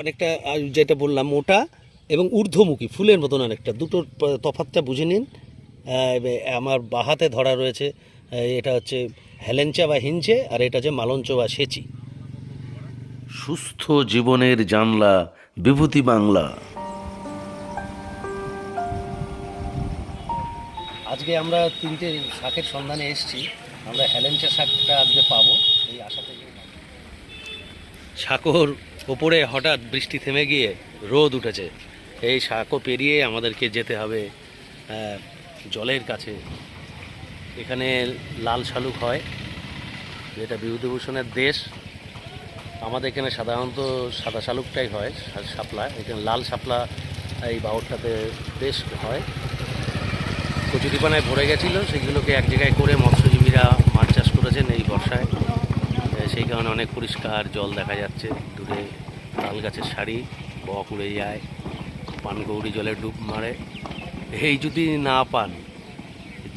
অনেকটা যেটা বললাম মোটা এবং ঊর্ধ্বমুখী ফুলের মতন অনেকটা। দুটোর তফাতটা বুঝে নিন। আমার বাহাতে ধরা রয়েছে এটা হচ্ছে হেলেঞ্চা বা হিঞ্চে আর এটা হচ্ছে মালঞ্চ বা সেচি। সুস্থ জীবনের জানলা বিভূতি বাংলা। আজকে আমরা তিনটে শাকের সন্ধানে এসেছি। আমরা হেলেঞ্চা শাকটা আজকে পাবো এই আশা থেকে। শাকর ওপরে হঠাৎ বৃষ্টি থেমে গিয়ে রোদ উঠেছে। এই শাকও পেরিয়ে আমাদেরকে যেতে হবে জলের কাছে। এখানে লাল শালুক হয়, যেটা বিভূতিভূষণের দেশ। আমাদের এখানে সাধারণত সাদা শালুকটাই হয় শাপলা। এখানে লাল শাপলা এই বাউরটাতে বেশ হয়। কচুরিপানায় ভরে গেছিল, সেগুলোকে এক জায়গায় করে মৎস্যজীবীরা মাছ চাষ করেছেন এই বর্ষায়। সেই কারণে অনেক পরিষ্কার জল দেখা যাচ্ছে। দূরে তাল গাছের শাড়ি বক উড়ে যায় পানগৌড়ি জলে ডুব মারে। এই যদি না পান,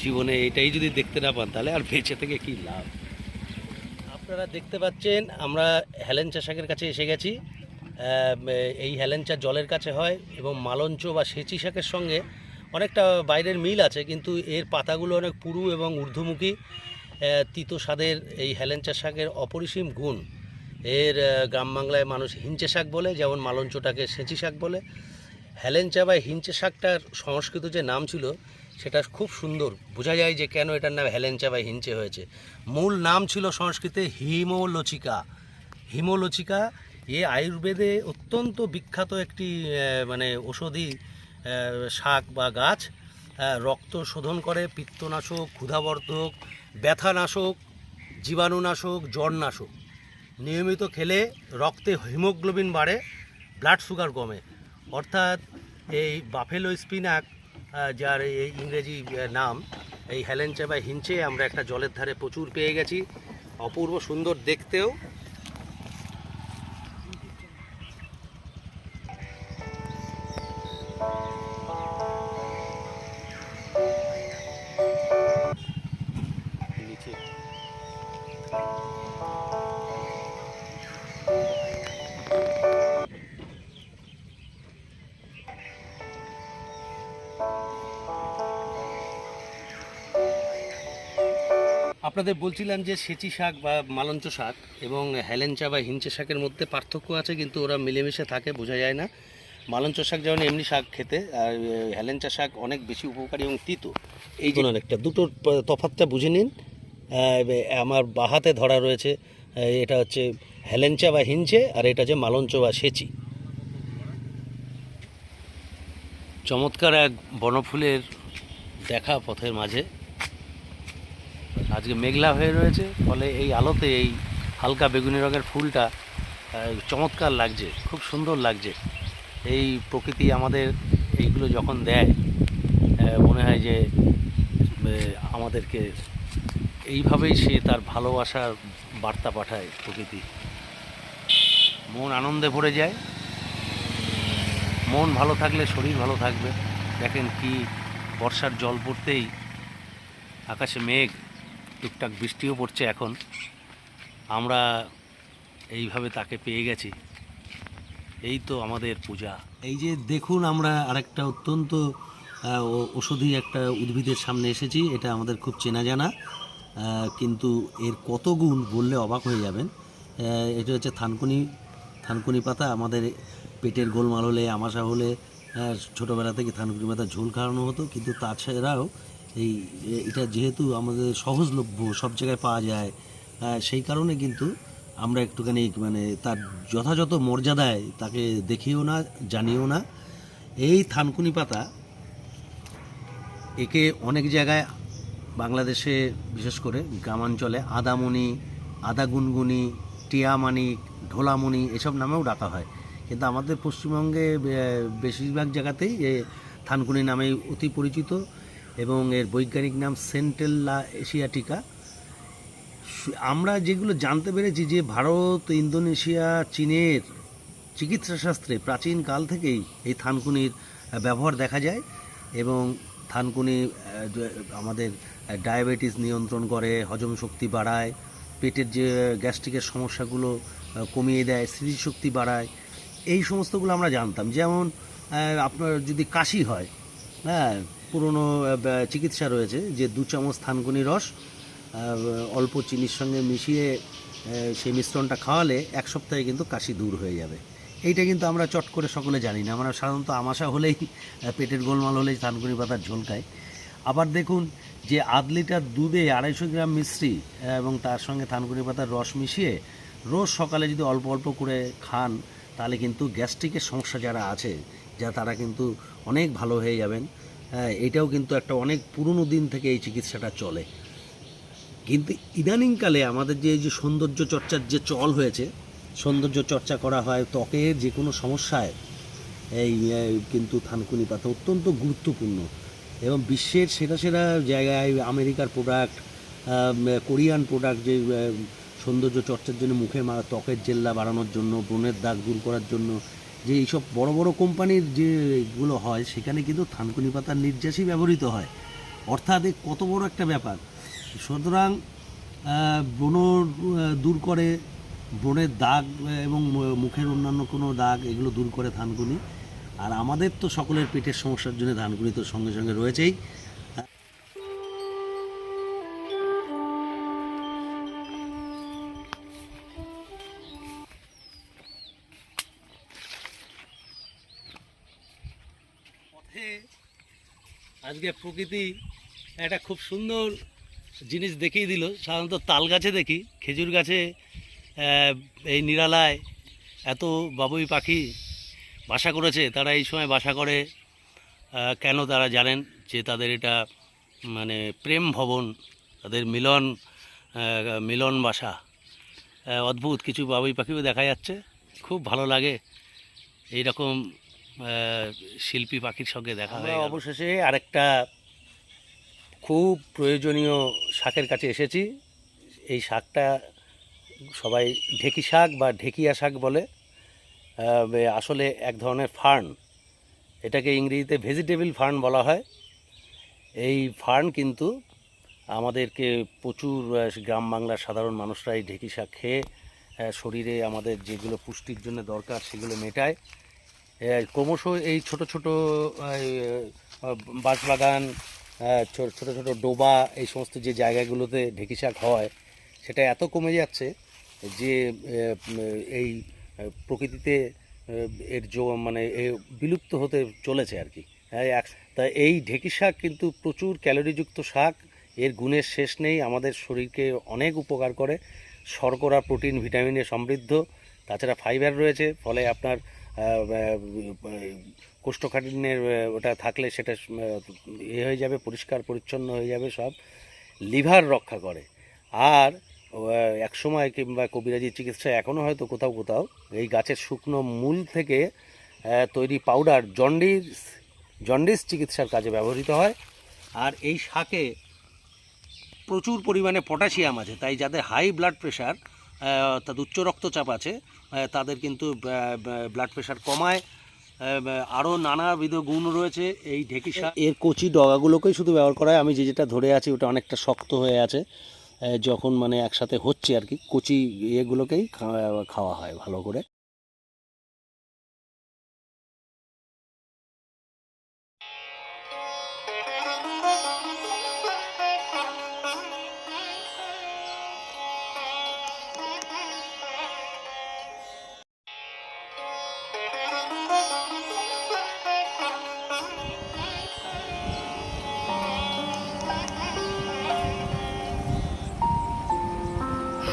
জীবনে এটাই যদি দেখতে না পান, তাহলে আর বেঁচে থেকে কী লাভ? আপনারা দেখতে পাচ্ছেন, আমরা হেলেঞ্চা শাকের কাছে এসে গেছি। এই হেলেঞ্চা জলের কাছে হয় এবং মালঞ্চ বা সেচি শাকের সঙ্গে অনেকটা বাইরের মিল আছে, কিন্তু এর পাতাগুলো অনেক পুরু এবং ঊর্ধ্বমুখী। তিতো স্বাদের এই হেলেঞ্চা শাকের অপরিসীম গুণ। এর গ্রাম বাংলায় মানুষ হিঞ্চে শাক বলে, যেমন মালঞ্চটাকে সেঁচি শাক বলে। হেলেঞ্চা বা হিঞ্চে শাকটার সংস্কৃত যে নাম ছিল, সেটা খুব সুন্দর। বোঝা যায় যে কেন এটার নাম হেলেঞ্চা বা হিঞ্চে হয়েছে। মূল নাম ছিল সংস্কৃতে হিমোলচিকা। হিমোলচিকা এ আয়ুর্বেদে অত্যন্ত বিখ্যাত একটি মানে ঔষধি শাক বা গাছ। রক্ত শোধন করে পিত্তনাশক, ক্ষুধাবর্ধক ব্যথানাশক, জীবাণুনাশক, জ্বরনাশক। নিয়মিত খেলে রক্তে হিমোগ্লোবিন বাড়ে, ব্লাড সুগার কমে। অর্থাৎ এই বাফেলো স্পিনাক যার এই ইংরেজি নাম, এই হেলেঞ্চে বা হিঞ্চে আমরা একটা জলের ধারে প্রচুর পেয়ে গেছি। অপূর্ব সুন্দর দেখতেও। আপনাদের বলছিলাম যে সেচি শাক বা মালঞ্চ শাক এবং হেলেঞ্চা বা হিঞ্চে শাকের মধ্যে পার্থক্য আছে কিন্তু ওরা মিলেমিশে থাকে বোঝা যায় না। মালঞ্চ শাক যেমন এমনি শাক খেতে আর হেলেঞ্চা শাক অনেক বেশি উপকারী এবং তিতো। এই যে অনেকটা দুটোর তফাৎটা বুঝে নিন। আমার বাহাতে ধরা রয়েছে এটা হচ্ছে হেলেঞ্চা বা হিঞ্চে আর এটা হচ্ছে মালঞ্চ বা সেচি। চমৎকার এক বনফুলের দেখা পথের মাঝে। আজকে মেঘলা হয়ে রয়েছে, ফলে এই আলোতে এই হালকা বেগুনি রঙের ফুলটা চমৎকার লাগছে, খুব সুন্দর লাগছে। এই প্রকৃতি আমাদের এইগুলো যখন দেয় মনে হয় যে আমাদেরকে এইভাবেই সে তার ভালোবাসার বার্তা পাঠায় প্রকৃতি। মন আনন্দে ভরে যায়। মন ভালো থাকলে শরীর ভালো থাকবে। দেখেন কি বর্ষার জল পড়তেই আকাশে মেঘ। টুকটাক বৃষ্টিও পড়ছে এখন। আমরা এইভাবে তাকে পেয়ে গেছি। এই তো আমাদের পূজা। এই যে দেখুন আমরা আরেকটা অত্যন্ত আহ, ও- ঔষধি একটা উদ্ভিদের সামনে এসেছি এটা আমাদের খুব চেনা জানা। কিন্তু এর কত গুণ বললে অবাক হয়ে যাবেন। এটা হচ্ছে থানকুনি থানকুনি পাতা। আমাদের পেটের গোলমাল হলে আমাশা হলে ছোটোবেলা থেকে থানকুনি পাতা ঝোল খাওয়ানো হতো। কিন্তু তাছাড়াও এই এটা যেহেতু আমাদের সহজলভ্য, সব জায়গায় পাওয়া যায় সেই কারণে কিন্তু আমরা একটুখানি মানে তার যথাযথ মর্যাদায় তাকে দেখিও না, জানিও না। এই থানকুনি পাতা একে অনেক জায়গায় বাংলাদেশে, বিশেষ করে গ্রামাঞ্চলে আদামণি আদা গুনগুনি টিয়ামানিক ঢোলামণি এসব নামেও ডাকা হয়। কিন্তু আমাদের পশ্চিমবঙ্গে বেশিরভাগ জায়গাতেই এ থানকুনি নামেই অতি পরিচিত। এবং এর বৈজ্ঞানিক নাম সেন্টেল্লা এশিয়াটিকা। আমরা যেগুলো জানতে পেরেছি যে ভারত, ইন্দোনেশিয়া, চীনের চিকিৎসা শাস্ত্রে প্রাচীন কাল থেকেই এই থানকুনির ব্যবহার দেখা যায় এবং থানকুনি আমাদের ডায়াবেটিস নিয়ন্ত্রণ করে, হজম শক্তি বাড়ায়, পেটের যে গ্যাস্ট্রিকের সমস্যাগুলো কমিয়ে দেয়, স্মৃতিশক্তি বাড়ায়, এই সমস্তগুলো আমরা জানতাম। যেমন আপনার যদি কাশি হয় হ্যাঁ পুরনো চিকিৎসা রয়েছে, যে দু চামচ থানকুনি রস অল্প চিনির সঙ্গে মিশিয়ে সেই মিশ্রণটা খাওয়ালে এক সপ্তাহে কিন্তু কাশি দূর হয়ে যাবে। এইটা কিন্তু আমরা চট করে সকলে জানি না। আমরা সাধারণত আমাশা হলেই পেটের গোলমাল হলেই থানকুনি পাতার ঝোল খাই আবার দেখুন যে আধ লিটার দুধে আড়াইশো গ্রাম মিশ্রি এবং তার সঙ্গে থানকুনি পাতার রস মিশিয়ে রোজ সকালে যদি অল্প অল্প করে খান, তাহলে কিন্তু গ্যাস্ট্রিকের সমস্যা যারা আছে, যা তারা কিন্তু অনেক ভালো হয়ে যাবেন। হ্যাঁ এটাও কিন্তু একটা অনেক পুরনো দিন থেকে এই চিকিৎসাটা চলে। কিন্তু ইদানিংকালে আমাদের যে, এই যে সৌন্দর্য চর্চার যে চল হয়েছে, সৌন্দর্য চর্চা করা হয় ত্বকের যে কোনো সমস্যায়, এই কিন্তু থানকুনি পাতা অত্যন্ত গুরুত্বপূর্ণ। এবং বিশ্বের সেরা সেরা জায়গায় আমেরিকার প্রোডাক্ট কোরিয়ান প্রোডাক্ট যে সৌন্দর্য চর্চার জন্য মুখে ত্বকের জেল্লা বাড়ানোর জন্য, ব্রণের দাগ দূর করার জন্য যে এইসব বড় বড় কোম্পানির যেগুলো হয়, সেখানে কিন্তু থানকুনি পাতার নির্যাসই ব্যবহৃত হয়। অর্থাৎ কত বড় একটা ব্যাপার। সুতরাং ব্রণ দূর করে, ব্রণের দাগ এবং মুখের অন্যান্য কোনো দাগ, এগুলো দূর করে ধানকুনি আর আমাদের তো সকলের পেটের সমস্যার জন্য ধানকুনি তো সঙ্গে সঙ্গে রয়েছেই। আজকে প্রকৃতি একটা খুব সুন্দর জিনিস দেখিয়ে দিল। সাধারণত তাল গাছে দেখি, খেজুর গাছে এই নিরালায় এত বাবুই পাখি বাসা করেছে। তারা এই সময় বাসা করে কেন তারা জানেন যে তাদের এটা মানে প্রেম ভবন, তাদের মিলন মিলন বাসা। অদ্ভুত, কিছু বাবুই পাখিও দেখা যাচ্ছে। খুব ভালো লাগে। এইরকম শিল্পী পাখির সঙ্গে দেখা হয় অবশেষে আরেকটা খুব প্রয়োজনীয় শাকের কাছে এসেছি। এই শাকটা সবাই ঢেকি শাক বা ঢেকিয়া শাক বলে। আসলে এক ধরনের ফার্ন। এটাকে ইংরেজিতে ভেজিটেবল ফার্ন বলা হয়। এই ফার্ন কিন্তু আমাদেরকে প্রচুর গ্রাম বাংলার সাধারণ মানুষরা এই ঢেকি শাক খেয়ে শরীরে আমাদের যেগুলো পুষ্টির জন্য দরকার সেগুলো মেটায়। ক্রমশ এই ছোট ছোট বাঁশবাগান ছোট ছোট ছোট ডোবা, এই সমস্ত যে জায়গাগুলোতে ঢেকি শাক হয়, সেটা এত কমে যাচ্ছে যে এই প্রকৃতিতে এর জো মানে বিলুপ্ত হতে চলেছে আর কি। তা এই ঢেকি শাক কিন্তু প্রচুর ক্যালোরিযুক্ত শাক, এর গুণের শেষ নেই, আমাদের শরীরকে অনেক উপকার করে। শর্করা, প্রোটিন, ভিটামিনে সমৃদ্ধ, তাছাড়া ফাইবার রয়েছে, ফলে আপনার কোষ্ঠকাঠিন্যের ওটা থাকলে সেটা এ হয়ে যাবে, পরিষ্কার, পরিচ্ছন্ন হয়ে যাবে সব। লিভার রক্ষা করে। আর এক সময় কিংবা কবিরাজি চিকিৎসা এখনও হয়তো কোথাও কোথাও এই গাছের শুকনো মূল থেকে তৈরি পাউডার জন্ডিস জন্ডিস চিকিৎসার কাজে ব্যবহৃত হয়। আর এই শাকে প্রচুর পরিমাণে পটাশিয়াম আছে, তাই যাদের হাই ব্লাড প্রেশার অর্থাৎ উচ্চ রক্তচাপ আছে তাদের কিন্তু ব্লাড প্রেশার কমায় আরও নানাবিধ গুণ রয়েছে এই ঢেকি এর কচি ডগাগুলোকেই শুধু ব্যবহার করা হয়। আমি যে যেটা ধরে আছি, ওটা অনেকটা শক্ত হয়ে আছে যখন মানে একসাথে হচ্ছে আর কি, কচি এগুলোকেই খাওয়া হয় ভালো করে।